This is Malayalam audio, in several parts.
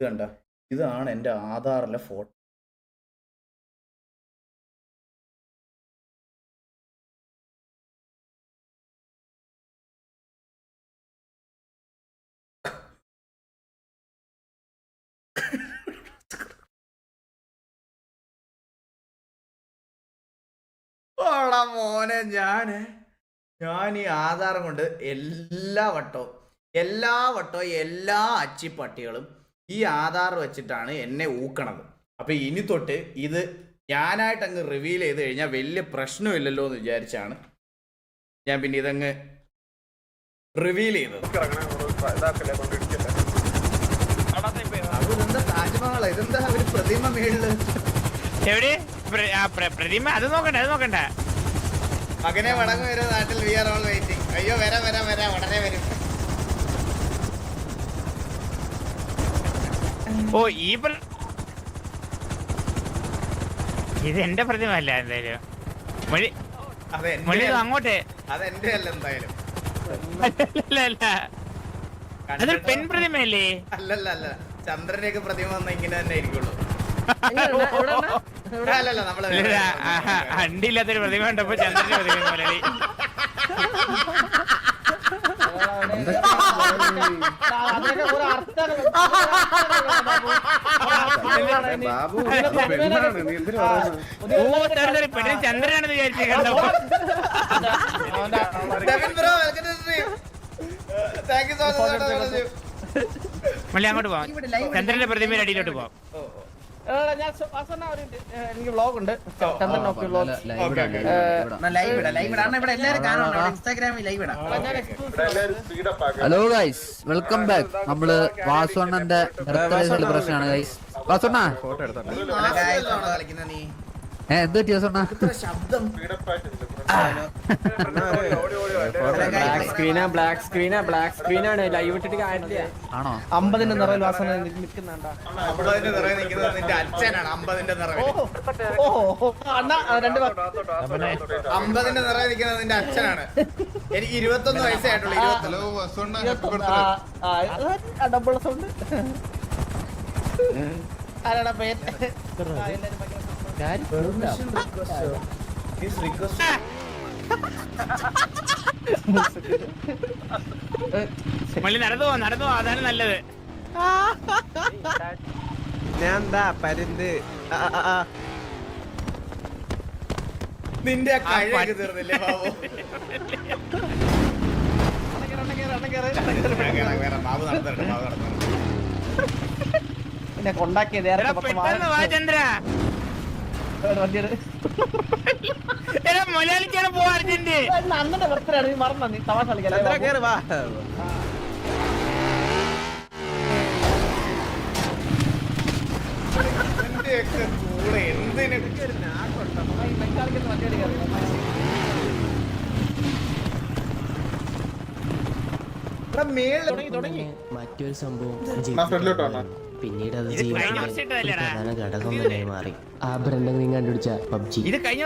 ഇത് കണ്ട? ഇതാണ് എന്റെ ആധാറിലെ ഫോട്ടോ. മോനെ ഞാൻ ഞാൻ ഈ ആധാരം കൊണ്ട് എല്ലാ വട്ടവും എല്ലാ വട്ടവും എല്ലാ അച്ചിപ്പട്ടികളും ഈ ആധാർ വെച്ചിട്ടാണ് എന്നെ ഊക്കണത്. അപ്പൊ ഇനി തൊട്ട് ഇത് ഞാനായിട്ട് അങ്ങ് റിവീൽ ചെയ്ത് കഴിഞ്ഞാൽ വലിയ പ്രശ്നമില്ലല്ലോ എന്ന് വിചാരിച്ചാണ് ഞാൻ പിന്നെ ഇതങ്ങ് റിവീൽ ചെയ്തത്. അപ്പൊ ഇതെന്താ താജ്മഹൽ? ഇതെന്താ ഒരു പ്രതിമ മേളിൽ? എവിടെ? പ്ര- പ്രതിമ? അത് നോക്കണ്ട അത് നോക്കണ്ട. മകനെ വടങ്ങ് വരും നാട്ടിൽ? വി ആർ ഓൾ വെയിറ്റിംഗ് അയ്യോ വരാം വരാം വരാം. ഉടനെ വരും. ഓ ഈ ഇത് എന്റെ പ്രതിമ അല്ല എന്തായാലും. മൊഴി അതെ മൊഴി അങ്ങോട്ടേ. അതെന്റെ അല്ല എന്തായാലും. അതൊരു പെൺ പ്രതിമയല്ലേ? അല്ലല്ല അല്ല. ചന്ദ്രനെയൊക്കെ പ്രതിമ വന്ന ഇങ്ങനെ തന്നെ ആയിരിക്കുള്ളൂ. അണ്ടില്ലാത്തൊരു പ്രതിമ കണ്ടപ്പോ ചന്ദ്രന്റെ പ്രതിമ മുരളി ബാബു പെണ്ണാണ് നീ എന്തിനു പറയുന്നത് പെണ്ണിന് ചന്ദ്രനാണെന്ന് വിചാരിച്ചു കണ്ടപ്പോ bro welcome to stream thank you so much മള്ളി അങ്ങോട്ട് പോവാം ചന്ദ്രന്റെ പ്രതിമയുടെ അടിയിലോട്ട് പോവാം. ഞാൻ എനിക്ക് ഉണ്ട്. നോക്കി ഹലോ ഗൈസ് വെൽക്കം ബാക്ക് നമ്മൾ വാസുണ്ണന്റെ ബർത്ത്ഡേ സെലിബ്രേഷൻ ആണ് ഗൈസ് വാസുണ്ണ? കളിക്കുന്ന നീ. ഏ എന്ത് പറ്റി വാസുണ്ണ ശബ്ദം. ബ്ലാക്ക് സ്ക്രീനാ ബ്ലാക്ക് സ്ക്രീനാ ബ്ലാക്ക് സ്ക്രീനാണ് ലൈവ് ഇട്ടിട്ട് കാര്യമില്ല. ആണോ? അമ്പതിന്റെ നിറവിൽ വാസന നിൽക്കുന്നുണ്ട? അമ്പതിന്റെ നിറയെ നിൽക്കുന്നത് നിന്റെ അച്ഛനാണ്. അമ്പതിന്റെ നിറവിൽ. അമ്പതിന്റെ നിറയെ നിൽക്കുന്നത് നിന്റെ അച്ഛനാണ്. എനിക്ക് ഇരുപത്തൊന്ന് വയസ്സേ ആയിട്ടുള്ളൂ ഇരുപത്തി ഡബിൾ സൗണ്ട് ആരാടാ പേര്? എല്ലാരും മള്ളി നടന്നു പോവാം നടന്നു പോവാം അതാണ് നല്ലത്. ഞാൻ എന്താ പരുന്ത്. നിന്റെ ആ തീർന്നില്ലേ ബാബു. ബാബു നടത്തട്ടെ ബാബു? നടത്തട്ടെ പിന്നെ കൊണ്ടാക്കിയത് ചന്ദ്ര. മലയാളിക്കാണ് പോവാ അർജന്റ് അണ്ണന്റെ ബർത്ത്ഡേ ആണ് നീ മറന്ന നീ തമാശ കളിക്കാൻ. വാ. മറ്റൊരു സംഭവം പിന്നീട് അത്? പ്രധാന ഘടകം മാറി. ആ ബ്രണ്ടൻ കണ്ടുപിടിച്ച പബ്ജി.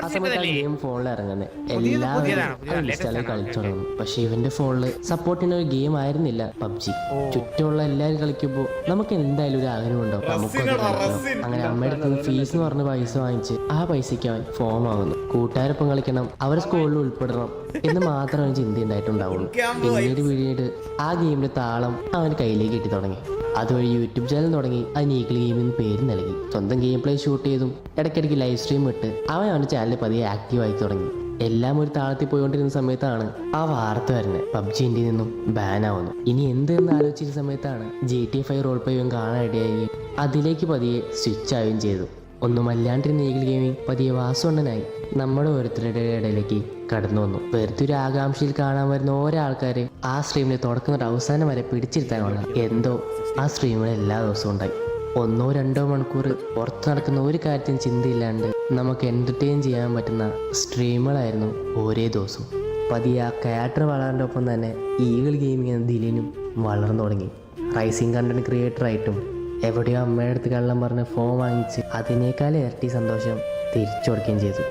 ആ സമയത്ത്? ഗെയിം ഫോണിൽ ഇറങ്ങുന്നത് എല്ലാവരും ഇൻസ്റ്റാളിൽ കളിച്ചു തുടങ്ങും. പക്ഷെ ഇവന്റെ ഫോണിൽ സപ്പോർട്ടിന് ഒരു ഗെയിം ആയിരുന്നില്ല പബ്ജി. ചുറ്റുമുള്ള എല്ലാരും കളിക്കുമ്പോൾ നമുക്ക് എന്തായാലും ഒരു ആഗ്രഹം ഉണ്ടോ? നമുക്ക് കളിക്കണം അങ്ങനെ അമ്മയുടെ അടുത്ത് ഫീസ് എന്ന് പറഞ്ഞ പൈസ വാങ്ങിച്ച് ആ പൈസയ്ക്ക് അവൻ ഫോം ആവുന്നു കൂട്ടുകാരൊപ്പം കളിക്കണം അവരെ സ്കൂളിൽ ഉൾപ്പെടണം എന്ന് മാത്രം അവന് ചിന്ത ഉണ്ടായിട്ടുണ്ടാവുള്ളൂ പിന്നീട് പിന്നീട് ആ ഗെയിമിന്റെ താളം അവന്റെ കയ്യിലേക്ക് കിട്ടി തുടങ്ങി. അതുവഴി യൂട്യൂബ് ചാനൽ തുടങ്ങി. അതിന് ഈഗിൾ ഗെയിമിന് പേര് നൽകി. സ്വന്തം ഗെയിം പ്ലേ ഷൂട്ട് ചെയ്തും ഇടയ്ക്കിടയ്ക്ക് ലൈവ് സ്ട്രീം ഇട്ട് അവൻ അവന്റെ ചാനൽ പതിയെ ആക്റ്റീവായി തുടങ്ങി. എല്ലാം ഒരു താളത്തിൽ പോയിക്കൊണ്ടിരുന്ന സമയത്താണ് ആ വാർത്ത വരുന്നത്. പബ്ജി ഇന്ത്യയിൽ നിന്നും ബാൻ ആവുന്നു. ഇനി എന്ത് എന്ന് ആലോചിച്ചിരുന്ന സമയത്താണ് ജി ടി ഫൈവ് റോൾ പ്ലേയും കാണാനിടയായി അതിലേക്ക് പതിയെ സ്വിച്ച് ആവുകയും ചെയ്തു. ഒന്നുമല്ലാണ്ടിരുന്ന ഈഗിൾ ഗെയിമിംഗ് പതിയെ വാസുണ്ണനായി നമ്മുടെ ഓരോരുത്തരുടെ ഇടയിലേക്ക് കടന്നു വന്നു. വെറുതെ ഒരു ആകാംക്ഷയിൽ കാണാൻ വരുന്ന ഓരോ ആൾക്കാരെ ആ സ്ട്രീമിനെ തുടക്കം തൊട്ട് അവസാനം വരെ പിടിച്ചിരുത്താനുള്ള എന്തോ ആ സ്ട്രീമിൽ എല്ലാ ദിവസവും ഉണ്ടായി. ഒന്നോ രണ്ടോ മണിക്കൂർ പുറത്ത് നടക്കുന്ന ഒരു കാര്യത്തിനും ചിന്തയില്ലാണ്ട് നമുക്ക് എന്റർടൈൻ ചെയ്യാൻ പറ്റുന്ന സ്ട്രീമുകളായിരുന്നു ഓരോ ദിവസവും പതിയെ ആ ക്യാരക്ടർ ഒപ്പം തന്നെ ഈഗിൾ ഗെയിമിംഗ് എന്ന ദിലീനും വളർന്നു തുടങ്ങി. റൈസിംഗ് കണ്ടന്റ് ക്രിയേറ്ററായിട്ടും എവിടെയോ അമ്മയുടെ അടുത്ത് കള്ളം പറഞ്ഞ് ഫോൺ വാങ്ങിച്ച് അതിനേക്കാൾ ഇരട്ടി സന്തോഷം തിരിച്ചു കൊടുക്കുകയും ചെയ്തു.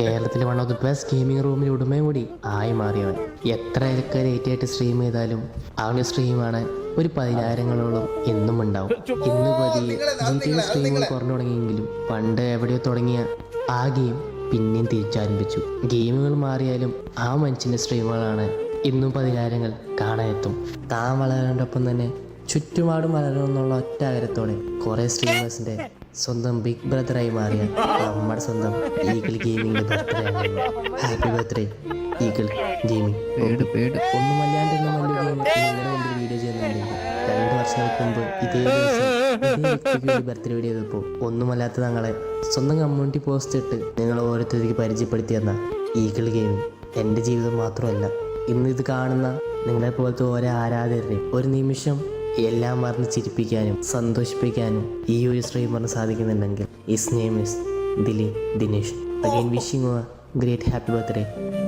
കേരളത്തിലെ one of the best gaming റൂമിൽ ഉടമയും കൂടി ആയി മാറിയവൻ. എത്രയൊക്കെ ലേറ്റ് ആയിട്ട് സ്ട്രീം ചെയ്താലും അവന്റെ സ്ട്രീമാണ് ഒരു പതിനായിരങ്ങളോളം എന്നും ഉണ്ടാവും. ഇന്ന് പതിയെ സ്ട്രീമുകൾ കുറഞ്ഞു തുടങ്ങിയെങ്കിലും പണ്ട് എവിടെയോ തുടങ്ങിയ ആ ഗെയിം പിന്നെയും തിരിച്ചാരംഭിച്ചു. ഗെയിമുകൾ മാറിയാലും ആ മനുഷ്യന്റെ സ്ട്രീമുകളാണ് ഇന്നും പതിനായിരങ്ങൾ കാണാനെത്തും. താൻ വളരാനൊപ്പം തന്നെ ചുറ്റുപാടും വളരണമെന്നുള്ള ഒറ്റ ആഗ്രഹത്തോടെ കുറേ സ്ട്രീമേഴ്സിന്റെ സ്വന്തം ബിഗ് ബ്രദറായി മാറിയ നമ്മുടെ സ്വന്തം Eagle Gaming birthday happy birthday Eagle Gaming ഒന്നും ഗെയിം നിങ്ങളുടെ മുമ്പിൽ വീഡിയോ ചെയ്യുന്നുണ്ടെങ്കിൽ രണ്ട് വർഷങ്ങൾക്ക് മുമ്പ് ഇതേ ദിവസം ബർത്ത്ഡേ വീഡിയോ ചെയ്തപ്പോൾ ഒന്നുമല്ലാത്ത തങ്ങളെ സ്വന്തം കമ്മ്യൂണിറ്റി പോസ്റ്റ് ഇട്ട് നിങ്ങൾ ഓരോരുത്തർക്ക് പരിചയപ്പെടുത്തി തന്ന ഈഗിൾ ഗെയിമിംഗ് എന്റെ ജീവിതം മാത്രമല്ല ഇന്ന് ഇത് കാണുന്ന നിങ്ങളെ പോലത്തെ ഓരോ ആരാധകരുടെ ഒരു നിമിഷം എല്ലാം മറന്ന് ചിരിപ്പിക്കാനും സന്തോഷിപ്പിക്കാനും ഈ ഒരു സ്ട്രീമറിന് സാധിക്കുന്നുണ്ടെങ്കിൽ is name is Dileep Dinesh again wishing great happy birthday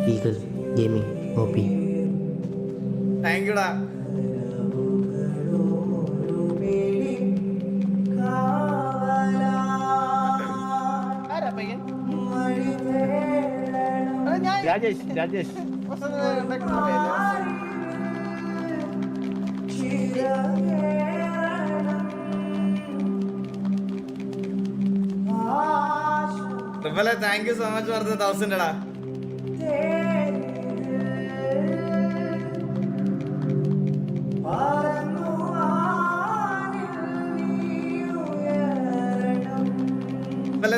Eagle Gaming OP thank യുടാ Rajesh Rajesh. Thank you so much for the thousand എടാ.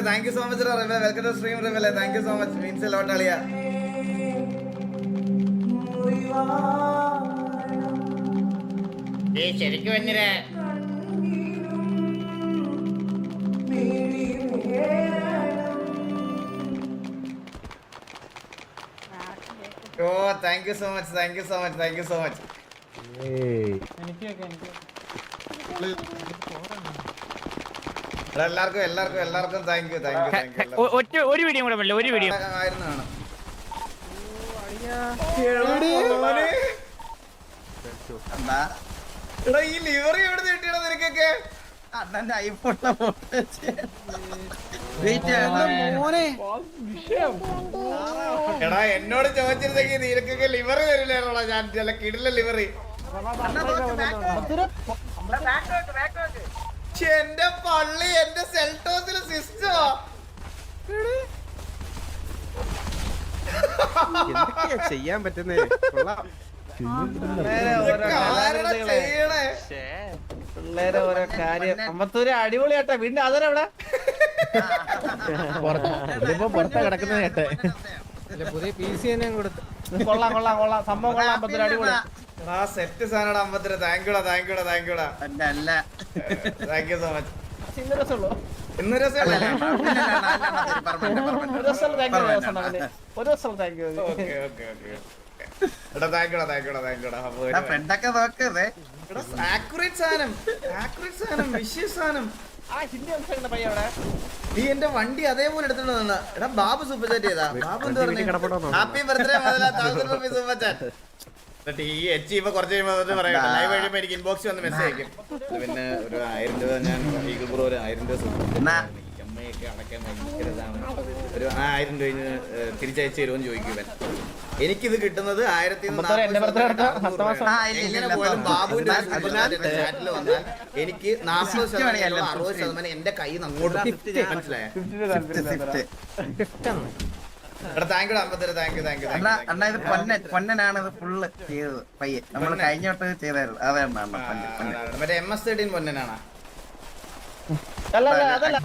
Thank you so much welcome to stream റിവലെ thank you so much means a അളിയ ശരിക്കും വന്നിര ഓ thank you so much thank you so much thank you so much എല്ലാവർക്കും എല്ലാവർക്കും എല്ലാവർക്കും thank you thank you thank you ഒറ്റ ഒരു വീഡിയോ കൂടെ പറ്റില്ല ഒരു വീഡിയോ ആയിരുന്നാണ് എന്താ? എടാ ഈ ലിവറി എവിടെ കിട്ടിയടാ നിനക്കൊക്കെ? അണ്ണന്റെ ഐഫോണിലെ എടാ എന്നോട് ചോദിച്ചിരുന്നെങ്കിൽ നിനക്കൊക്കെ ലിവറി തരില്ലേടാ ഞാൻ ചില കിടില ലിവറി എന്റെ പള്ളി എന്റെ സെൽട്ടോസിലെ സിസ്റ്റോ. ചെയ്യാൻ പറ്റുന്നേ? കൊള്ളാം. പിള്ളേരെ ഓരോ കാര്യം അമ്പത്തൂര് അടിപൊളിയാട്ടെ വീണ്ടും അതെവിടെ ഇതിപ്പോ പുറത്താ കിടക്കുന്ന കേട്ടെ കൊള്ളാം കൊള്ളാം കൊള്ളാം സംഭവം കൊള്ളാം അമ്പത്തൂര് അടിപൊളി ആ സെറ്റ് സാധനം അമ്പത്തൂര് താങ്ക്യൂടാ താങ്ക്യൂടാ താങ്ക്യൂടാ താങ്ക് യു സോ മച്ച് ഇന്ന് രസമുള്ളൂ ഇന്ന് രസമല്ലേ ഒരു ദിവസം thank you okay okay okay എടാ താങ്ക് യുടാ താങ്ക് യുടാ താങ്ക് യുടാ അപ്പൊ ഒരു- ഫ്രണ്ടൊക്കെ നോക്കതേ എടാ ആക്യുറേറ്റ് സാധനം ആക്യുറേറ്റ് സാധനം വിഷയ സാധനം. ആ ഹിന്ദി സംസാരിക്കുന്ന പയ്യ അവിടെ നീ എന്റെ വണ്ടി അതേപോലെ എടുത്തിട്ടുണ്ട് എടാ ബാബു സൂപ്പർ ചാറ്റ് ചെയ്താ. ബാബു എന്താ പറഞ്ഞു? ഹാപ്പി ബർത്ത്ഡേ മുതല തൗസൻഡ് റുപ്പീസ് സൂപ്പർ ചാറ്റ് എന്നിട്ട് ഈ എച്ച് ഇപ്പൊ കുറച്ച് കഴിയുമ്പോൾ പറയാം പറയട്ടെ. ലൈവ് കഴിയുമ്പോൾ എനിക്ക് ഇൻബോക്സ് വന്ന് മെസ്സേജ് അയക്കും. പിന്നെ ഒരു ആയിരം രൂപ ഞാൻ ഈഗിൾ ബ്രോ ഒരു ആയിരം രൂപ അമ്മയൊക്കെ അടയ്ക്കാൻ ഭയങ്കര ഇതാണ്. ഒരു ആയിരം രൂപ തിരിച്ചയച്ചു തരുമെന്ന് ചോദിക്കും ഇവൻ എനിക്കിത് കിട്ടുന്നത് ആയിരത്തി എങ്ങനെ പോയാലും ബാബുവിന്റെ ചാറ്റിൽ വന്നാൽ എനിക്ക് നാൽപ്പത് ശതമാനം അറുപത് ശതമാനം എന്റെ കയ്യിൽ നിന്ന് അങ്ങോട്ട് മനസ്സിലായോ? ഇത് പൊന്നൻ പൊന്നനാണ് ഇത് ഫുള്ള് ചെയ്തത്. പയ്യെ നമ്മൾ കഴിഞ്ഞ വട്ടം ചെയ്തായിരുന്നു. അതാണ് പൊന്നൻ മറ്റേ എം എസ് തേർട്ടീൻ പൊന്നനാണ്? അതല്ല.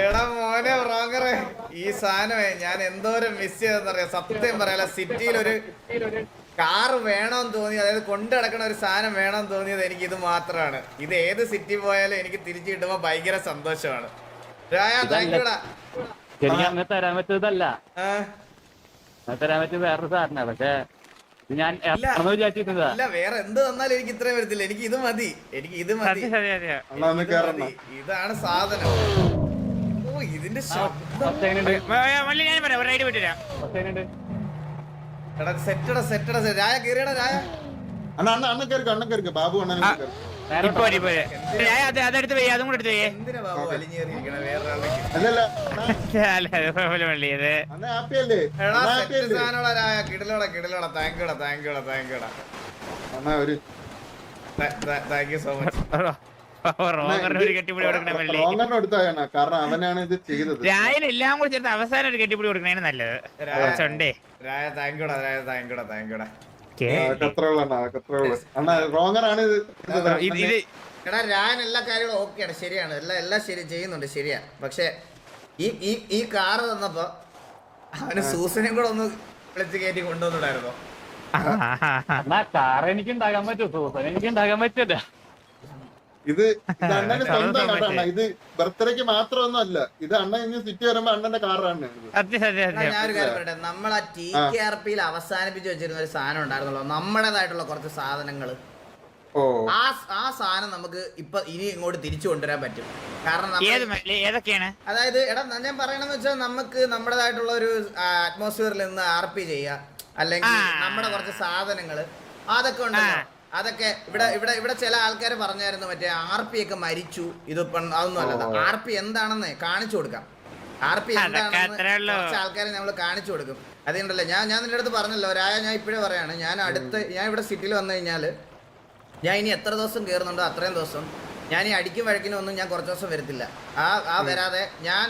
എടാ മോനെ റോങ്ങറെ ഈ സാധനമേ ഞാൻ എന്തോരം മിസ് ചെയ്തെന്നറിയാം സത്യം പറയാല സിറ്റിയിൽ ഒരു കാർ വേണമെന്ന് തോന്നി അതായത് കൊണ്ടു നടക്കണ ഒരു സാധനം വേണമെന്ന് തോന്നിയത് എനിക്ക് ഇത് മാത്രമാണ്. ഇത് ഏത് സിറ്റി പോയാലും എനിക്ക് തിരിച്ചു കിട്ടുമ്പോ ഭയങ്കര സന്തോഷമാണ്. തരാൻ പറ്റിയതല്ല. തരാൻ പറ്റിയ വേറൊരു സാധനമാണ്. പക്ഷെ ഞാൻ ഇല്ല. വേറെ എന്ത് തന്നാലും എനിക്ക് ഇത്രയും വരത്തില്ല. എനിക്ക് ഇത് മതി. എനിക്ക് ഇത് മതി. ഇതാണ് സാധനം. ഓ ഇതിന്റെ ശബ്ദം. സെറ്റടാ സെറ്റടാ രായ കയറിയടാ അണ്ണ അണ്ണ അണ്ണ അണ്ണ കയറിക്കോ ബാബു അണ്ണൻ കയറിക്കോ ഇപ്പൊ എന്തിനാ? അല്ലേ? ഒരു സോ മച്ച് ഒരു കെട്ടിപ്പിടി കൊടുക്കണേ കാരണം അവനാണ് ഇത് ചെയ്തത്. രായൽ എല്ലാം കൂടി ചേർത്ത് അവസാനം ഒരു കെട്ടിപ്പിടി കൊടുക്കണേന് നല്ലത്. രാജ രായ താങ്ക് യുടാ താങ്ക് താങ്ക് എടാ ഞാൻ എല്ലാ കാര്യങ്ങളും ഓക്കെയാണ് ശരിയാണ്. എല്ലാം എല്ലാം ശരി ചെയ്യുന്നുണ്ട് ശരിയാ പക്ഷെ ഈ ഈ ഈ കാറ് തന്നപ്പോ അവന് സൂസനെയും കൂടെ ഒന്ന് വിളിച്ച് കയറ്റി കൊണ്ടുവന്നിടായിരുന്നോ? എന്നാ കാർ എനിക്ക് ഉണ്ടാകാൻ പറ്റുമോ? സൂസൻ എനിക്ക് ഉണ്ടാകാൻ പറ്റില്ല. ഇത് ഇത് അണ്ണന്റെ സ്വന്തം കാറാണ് ഇത് ബർത്ത്ഡേക്ക് മാത്രമൊന്നും അല്ല ഇത് അണ്ണൻ ഇനി സിറ്റി വരുമ്പോ അണ്ണന്റെ കാറാണ് നമ്മളാ സത്യം സത്യം എടാ, സത്യം. ഞാനൊരു കാര്യം പറയട്ടെ. നമ്മൾ ആ. ടി കെ ആർ പിയിൽ അവസാനിപ്പിച്ച് വെച്ചിരുന്ന ഒരു സാധനം ഉണ്ടായിരുന്നല്ലോ. നമ്മുടേതായിട്ടുള്ള കുറച്ച് സാധനങ്ങൾ ഓ. ആ ആ സാധനം നമുക്ക് ഇപ്പൊ ഇനി ഇങ്ങോട്ട് തിരിച്ചു കൊണ്ടുവരാൻ പറ്റും. കാരണം നമ്മൾ ഏത് മല്ലി ഏതൊക്കെയാണ്? അതായത് എടാ ന- ഞാൻ പറയണെന്ന് വെച്ചാൽ നമുക്ക് നമ്മുടേതായിട്ടുള്ള ഒരു അറ്റ്മോസ്ഫിയറിൽ നിന്ന് ആർ പി ചെയ്യാം. അല്ലെങ്കിൽ ആ. നമ്മുടെ കുറച്ച് സാധനങ്ങൾ അതൊക്കെ ഉണ്ടല്ലോ. അതൊക്കെ ഇവിടെ ഇവിടെ ഇവിടെ ചില ആൾക്കാർ പറഞ്ഞായിരുന്നു മറ്റേ ആർ പി ഒക്കെ മരിച്ചു. ഇത് അതൊന്നും അല്ല ആർ പി എന്താണെന്ന് കാണിച്ചു കൊടുക്കാം. ആർ പി എന്താണെന്ന് കുറച്ച് ആൾക്കാരെ നമ്മൾ കാണിച്ചു കൊടുക്കും. അതുകൊണ്ടല്ലേ ഞാൻ ഞാൻ നിന്റെ അടുത്ത് പറഞ്ഞല്ലോ രായ ഞാൻ ഇപ്പോഴേ പറയാണ്. ഞാൻ അടുത്ത് ഞാൻ ഇവിടെ സിറ്റിയിൽ വന്നു കഴിഞ്ഞാൽ ഞാൻ ഇനി എത്ര ദിവസം കയറുന്നുണ്ടോ അത്രയും ദിവസം. ഞാൻ ഈ അടിക്കും വഴക്കിനും ഒന്നും ഞാൻ കുറച്ച് ദിവസം വരത്തില്ല. ആ ആ വരാതെ ഞാൻ